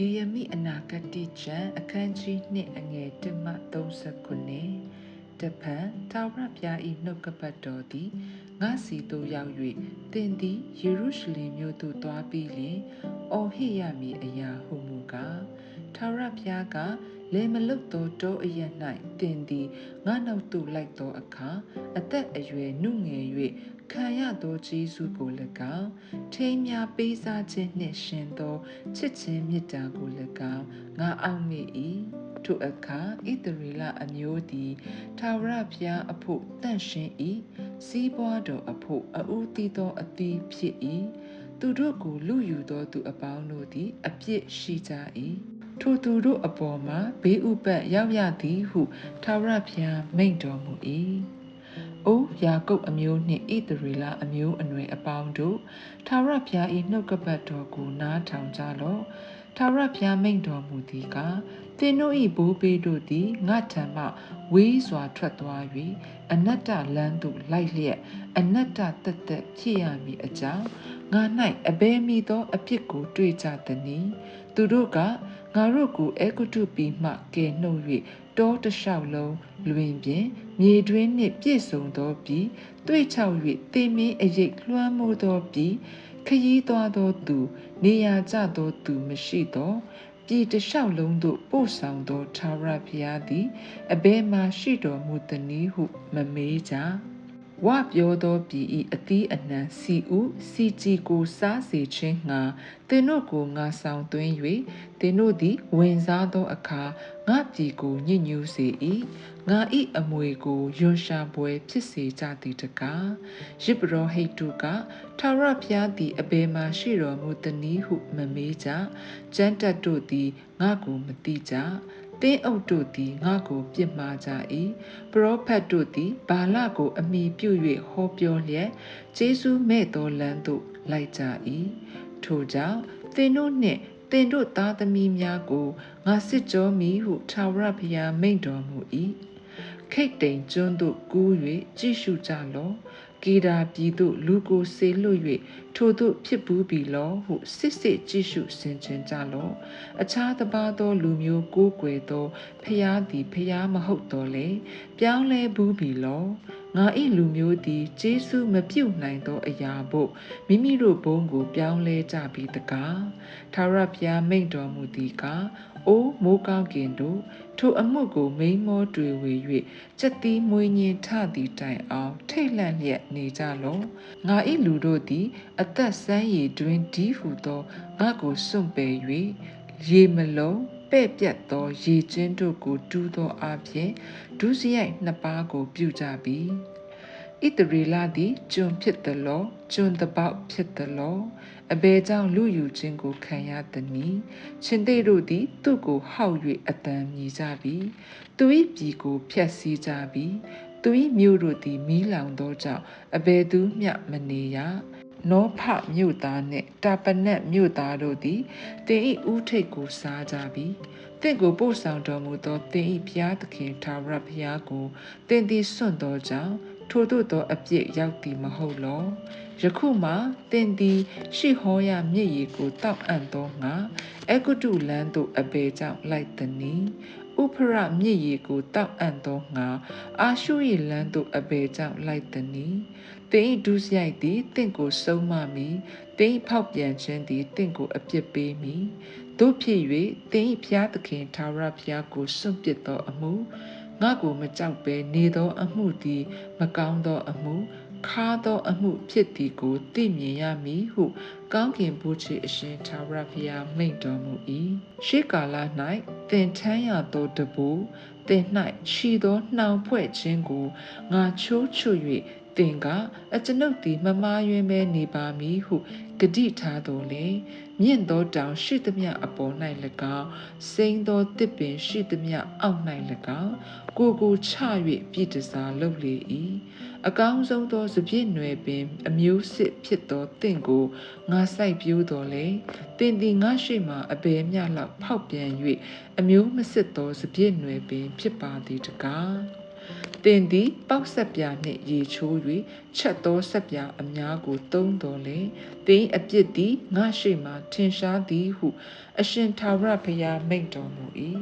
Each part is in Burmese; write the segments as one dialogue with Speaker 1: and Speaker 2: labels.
Speaker 1: ယေရမိအနာဂတိကျမ်းအခန်းကြီး2အငယ်1မှ39တပံတာဝရပြာဤနှုတ်ကပတ်တော်သည်ငါစီသို့ရောက်၍တင်သည်ယေရုရှလင်မြို့သို့သွားပြီးလျှင်အော်ဟစ်ရမည်အရာဟုမူကား ထာဝရဘုရားကလေမလုတ်သောတောအရ၌တင်သည်ငါနောက်သို့လိုက်သောအခါအသက်အရွယ်နှုငယ်၍ခံရသောဂျေဇုကို၎င်းထိမ်းများပေးစားခြင်းနှင့်ရှင်သောချစ်ခြင်းမေတ္တာကို၎င်းငါအောက်မေ့၏ထိုအခါဣသရေလအမျိုးသည်ထာဝရဘုရားအဖို့တန့်ရှင်း၏စီးပွားတော်အဖို့အဦးတည်သောအသီးဖြစ်၏သူတို့ကိုလူယူသောသူအပေါင်းတို့သည် အပြစ်ရှိကြ၏ ထိုသူတို့အပေါ်မှာဘေးဥပတ်ရောက်ရသည်ဟုထာဝရဘုရားမိန့်တော်မူ၏။အိုယာကုပ်အမျိုးနှင့်ဣသရေလအမျိုးအနွယ်အပေါင်းတို့ထာဝရဘုရား၏နှုတ်ကပတ်တော်ကိုနားထောင်ကြလော့။ထာဝရဘုရားမိန့်တော်မူသည်ကားသင်တို့၏ဘိုးဘေးတို့သည်ငါထံမှဝေးစွာထွက်သွား၍အနတ္တလမ်းသို့လိုက်လျက်အနတ္တတက်တက်ဖြစ်ရမည်အကြောင်းငါ၌အဘယ်မီသောအဖြစ်ကိုတွေ့ကြသည်။သူတို့က ငါတို့ကိုအေဂုတုပီမှကယ်နှုတ်၍တောတလျှောက်လုံးလွင်ပြင်မြေတွင်းနှင့်ပြည့်စုံသောပြည်တွေ့ချောက်၍တင်မင်းအရိပ်လွှမ်းမိုးသောပြည်ခရီးသွားသောသူ နေရာကျသောသူမရှိသောပြည်တလျှောက်လုံးသို့ပို့ဆောင်သောသာရဘုရားသည်အဘယ်မှရှိတော်မူသနည်းဟုမမေးကြ ဝပြောသောပြည်ဤအသီးအနှံစီဥစီကြည်ကိုစားစေခြင်းငှာသင်တို့ကိုငါဆောင်သွင်း၍သင်တို့သည် ဝင်စားသောအခါငါပြည်ကိုညစ်ညူးစေ၏ငါဤအမွေကိုယွန်ရှာပွဲဖြစ်စေကြသည်တကားရစ်ပရောဟိတ်တို့ကထာဝရဘုရားသည်အဘယ်မှရှိတော်မူသနည်းဟုမမေးကြကျမ်းတက်တို့သည်ငါကိုမသိကြ တင်းအုပ်တို့သည်ငါကိုပြစ်မှားကြ၏ပရောဖက်တို့သည်ဘာလကိုအမိပြု၍ဟောပြောလျက်ဂျေဇုမဲ့သောလမ်းသို့လိုက်ကြ၏ထိုကြောင့်သင်တို့နှင့်သင်တို့သားသမီးများကိုငါစစ်ကြောမည်ဟုထာဝရဘုရားမိန့်တော်မူ၏ခိတ်တိန်ကျွန်းသို့ကူး၍ကြည့်ရှုကြလော့ ကေဒါပြည်သို့လူကိုဆေလွတ်၍ထိုသို့ဖြစ်ဘူးပြီလောဟုစစ်စစ်ကြည့်ရှုဆင်ခြင်ကြလောအခြားတစ်ပါးသောလူမျိုးကိုးကွယ်သောဖျားသည်ဖျားမဟုတ်တော်လေပြောင်းလဲဘူးပြီလော ငါဤလူမျိုးသည်ဂျေစုမပြုတ်နိုင်သောအရာဖို့မိမိတို့ဘုန်းကို ပြောင်းလဲကြပြီတကားထာဝရဘုရားမိန့်တော်မူသည်ကားအိုးမိုးကောင်းကင်တို့ထိုအမှုကိုမိန်မောတွေ့ဝေ၍စက်တီးမွေးညင်ထသည်တိုင်အောင် ထိတ်လန့်လျက်နေကြလောငါဤလူတို့သည် အသက်ဆန်းရည်တွင်ဒီဟုသောငါကိုစွန့်ပယ်၍ရေမလုံး ပဲ့ပြတ်သောရေကျင်းတို့ကိုတူးသောအပြင်ဒုစရိုက်နှစ်ပါးကို ပြုကြပြီဣတရီလာသည်ကျွန်ဖြစ်သလောကျွန်တပေါက်ဖြစ်သလောအဘယ်ကြောင့်လူယူခြင်းကိုခံရသနည်းရှင်သေးတို့သည် သူ့ကိုဟောက်၍အတန်မြည်ကြပြီသူ၏ပြည်ကိုဖျက်ဆီးကြပြီသူ၏မြို့တို့သည်မီးလောင်သောကြောင့်အဘယ်သူမျှမနေရ နောဖမြို့သားနှင့်တာပနက်မြို့သားတို့သည်တင်ဤဥထိတ်ကိုစားကြပြီတင့်ကိုပို့ဆောင်တော်မူသောတင်ဤဘုရားသခင်ထာဝရဘုရားကိုတင်သည်စွန့်သောကြောင့်ထို့သောအပြစ်ရောက်သည်မဟုတ်လောယခုမှတင်သည်ရှိဟောရမြစ်ရီကိုတောက်အံ့သောငါအကုတုလန်းသို့အဘေကြောင့်လိုက်သည် ဥဖရမြစ်ရီကိုတောက်အံ့သောငါအာရှု၏လန်းသို့အဘေကြောင့်လိုက်သည်တင်ဤဒုစရိုက်သည်တင့်ကိုဆုံးမမီတင်ဤဖောက်ပြန်ခြင်းသည်တင့်ကိုအပြစ်ပေးမီတို့ဖြစ်၍တင်ဤဖျားသခင်သာရဖျားကိုစွန့်ပစ်သောအမှုငါကိုမကြောက်ဘဲနေသောအမှုသည် မကောင်းသောအမှု ခါသောအမှုဖြစ်သည်ကိုသိမြင်ရမည်ဟု ကောင်းကင်ဘုရားအရှင်သာရဖျားမိန့်တော်မူ၏ရှေးကာလ၌သင်ထမ်းရသောတပူသင်၌ခြီသောနှောင်ဖွဲ့ခြင်းကိုငါချိုးချွ၍သင်ကအကျွန်ုပ်သည်မမားယွင်းပဲနေပါမည်ဟုဂတိထားတော်လေမြင့်သောတောင်ရှိသမျှအပေါ်၌၎င်းစိမ့်သောတစ်ပင်ရှိသမျှအောက်၌၎င်းကိုကိုချ၍ပြည်တစားလုပ်လေ၏ အကောင်းဆုံးသောစပြည့်နွယ်ပင် အမျိုးစစ်ဖြစ်သောတင့်ကိုငါစိုက်ပျိုးတော်လေတင်သည်ငါရှိမှအဘယ်မျှလောက်ဖောက်ပြန်၍အမျိုးမစစ်သောစပြည့်နွယ်ပင် ဖြစ်ပါသည်တကားတင်သည်ပေါက်ဆက်ပြာနှင့်ရေချိုး၍ချက်သောဆက်ပြာအများကိုသုံးတော်လေတင်အပြစ်သည်ငါရှိမှထင်ရှားသည်ဟု အရှင်ထာဝရဘုရားမိန့်တော်မူ၏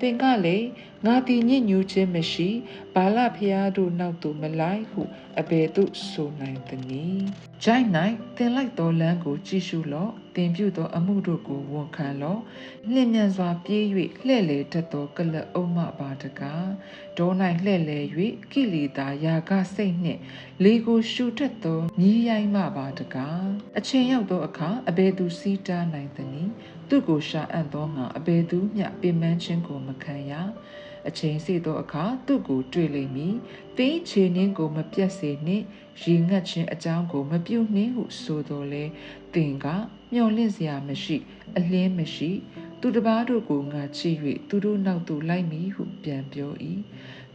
Speaker 1: သင်ကလည်းငါသည်ညစ်ညူးခြင်းမရှိဘာလဖျားတို့နောက်သို့မလိုက်ဟုအဘယ်သို့ဆိုနိုင်သနည်း။ဂျိုင်း၌သင်လိုက်သောလမ်းကိုကြည့်ရှုလော့။သင်ပြုသောအမှုတို့ကိုဝန်ခံလော့။လျင်မြန်စွာပြေး၍လှဲ့လေတတ်သောကလပ်အုံမပါတကား။ဒေါ၌လှဲ့လေ၍ကိလေသာယာကစိတ်နှင့် လေကိုရှူတတ်သောမြည်ရိုင်းမပါတကား။အချိန်ရောက်သောအခါအဘယ်သူစီးတားနိုင်သနည်း။သူကိုရှာအပ်သောငါအဘယ်သူမျှပင်ပန်းခြင်းကိုမခံရ အချိန်စီသောအခါသူ့ကိုတွေ့လိမ့်မည်တင်းခြေနှင်းကိုမပြတ်စေနှင့်ရေငတ်ခြင်းအကြောင်းကိုမပြုတ်နှင်းဟုဆိုတော်လဲတင်ကမျော်လင့်စရာမရှိအလင်းမရှိသူတစ်ပါးတို့ကိုငါချစ်၍သူတို့နောက်သို့လိုက်မည်ဟုပြန်ပြော၏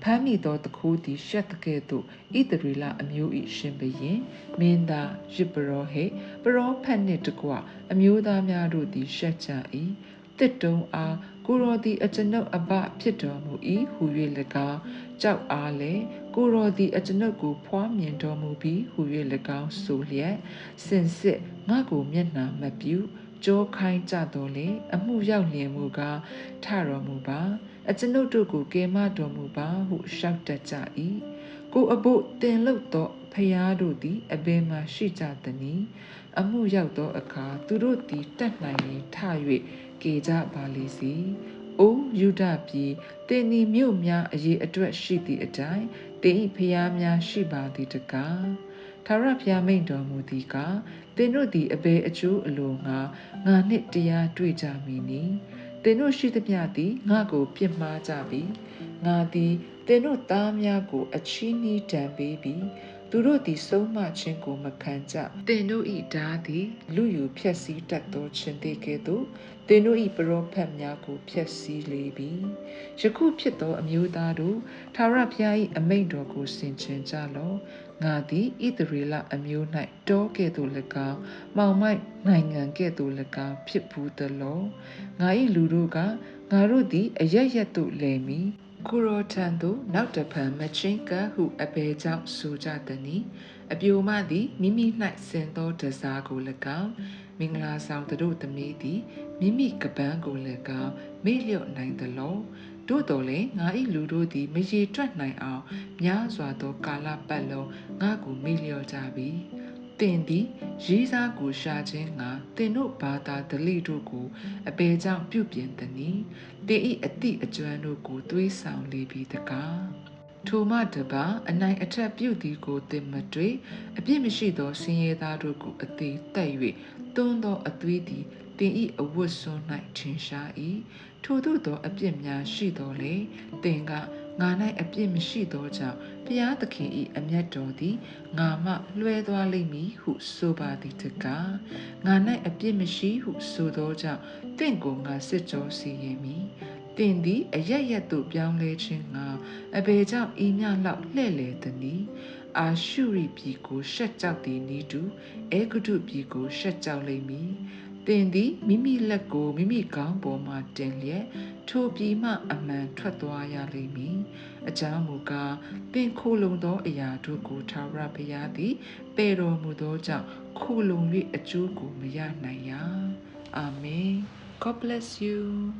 Speaker 1: ဖမ်းမိသောတခိုးသည်ရှက်တကဲ့သို့ဣတရီလအမျိုး၏ရှင်ဘရင်မင်းသားရစ်ပရောဟိတ်ပရောဖက်နှင့်တကွအမျိုးသားများတို့သည်ရှက်ကြ၏တစ်တုံအား ကိုရောသည်အကျွန်ုပ်အဘဖြစ်တော်မူ၏ဟူ၍၎င်းကြောက်အားလည်းကိုရောသည်အကျွန်ုပ်ကိုဖွားမြင်တော်မူပြီးဟူ၍၎င်းဆိုလျက်စင်စစ်ငါကိုမျက်နှာမပြူကြောခိုင်းကြတော်လေအမှုရောက်လျင်မူကားထတော်မူပါအကျွန်ုပ်တို့ကိုကယ်မတော်မူပါဟုရှောက်တတ်ကြ၏ကိုအဖို့တင်လုတ်သောဖျားတို့သည်အဘယ်မှရှိကြသနည်းအမှုရောက်သောအခါသူတို့သည်တတ်နိုင်ရင်ထ၍ ကေကြပါလေစီ။အိုယူဒပြည်တင်ဒီမြို့များအရေးအတွက်ရှိသည့်အတိုင်းတင်ဤဖျားများရှိပါသည်တကား။ထာဝရဘုရားမိန့်တော်မူသည်ကတင်တို့သည်အဘယ်အကျိုးအလိုငါငါနှင့်တရားတွေ့ကြမည်နီ။တင်တို့ရှိသမျှသည်ငါကိုပြစ်မှားကြပြီ။ငါသည်တင်တို့သားများကိုအချီးနှီးတံပေးပြီး သူတို့သည်ဆုံးမခြင်းကိုမခံကြတင်တို့ဤဓာသည်လူယူဖြက်စီးတတ်သောခြင်းသေးကဲ့သို့တင်တို့ဤပရောဖက်များကိုဖြက်စီးလေပြီယခုဖြစ်သောအမျိုးသားတို့သာရဖျား၏အမိန့်တော်ကိုဆင်ခြင်ကြလော့ငါသည်ဣသရေလအမျိုး၌တောကဲ့သို့၎င်းမောင်မိုက်နိုင်ငံကဲ့သို့၎င်းဖြစ်ဘူးသလောငါ၏လူတို့ကငါတို့သည်အရရက်သို့လဲမည် ကိုရောထံသို့နောက်တဖန်မချင်းကဟုအဘဲကြောင့်ဆိုကြသည်။အပြိုမသည်မိမိ၌ဆင်သောတစားကို၎င်းမင်္ဂလာဆောင်တို့သမီးသည်မိမိကပန်းကို၎င်းမေ့လျော့နိုင်သလောတို့တော်လည်းငါ၏လူတို့သည်မရေတွက်နိုင်အောင်များစွာသောကာလပတ်လုံးငါကိုမေ့လျော့ကြပြီ။ တင်သည်ရေးစားကိုရှာခြင်းငါတင်တို့ဘာသာဒလိတို့ကိုအပေကြောင့်ပြုပြင်သည်။တင်ဤအတိအကျွမ်းတို့ကိုသွေးဆောင်လေပြီးတကားထိုမှတပါအနိုင်အထက်ပြုသည်ကိုသင်မတွေ့အပြစ်မရှိသောဆင်းရဲသားတို့ကိုအသေးတက်၍တွန်းသောအသွေးသည်တင်ဤအဝတ်စွန်း၌ထင်ရှား၏ထို့သောသောအပြစ်များရှိတော်လေတင်က ငါ၌အပြစ်မရှိသောကြောင့်ဘုရားသခင်၏အမျက်တော်သည်ငါမှလွှဲသွားလိမ့်မည်ဟုဆိုပါသည်တကားငါ၌အပြစ်မရှိဟုဆိုသောကြောင့်တင့်ကိုငါစစ်ကြောစီရင်မည်တင်သည်အရရက်သို့ပြောင်းလဲခြင်းငါအဘေကြောင့်ဤမြလောက်လှဲ့လေသည်။အာရှုရိပြည်ကိုရှက်ကြောက်သည်နီးတူအေဂုတုပြည်ကိုရှက်ကြောက်လိမ့်မည်။ တင်သည်မိမိလက်ကိုမိမိခေါင်းပေါ်မှတင်လျက်ထိုပြည်မှအမှန်ထွက်သွားရလိမ့်မည်။အကြောင်းမူကားပင်ခိုလုံသောအရာတို့ကိုထာဝရဘုရားသည်ပေတော်မူသောကြောင့်ခိုလုံ၍အကျိုးကိုမရနိုင်ရာ။ Amen. God bless you.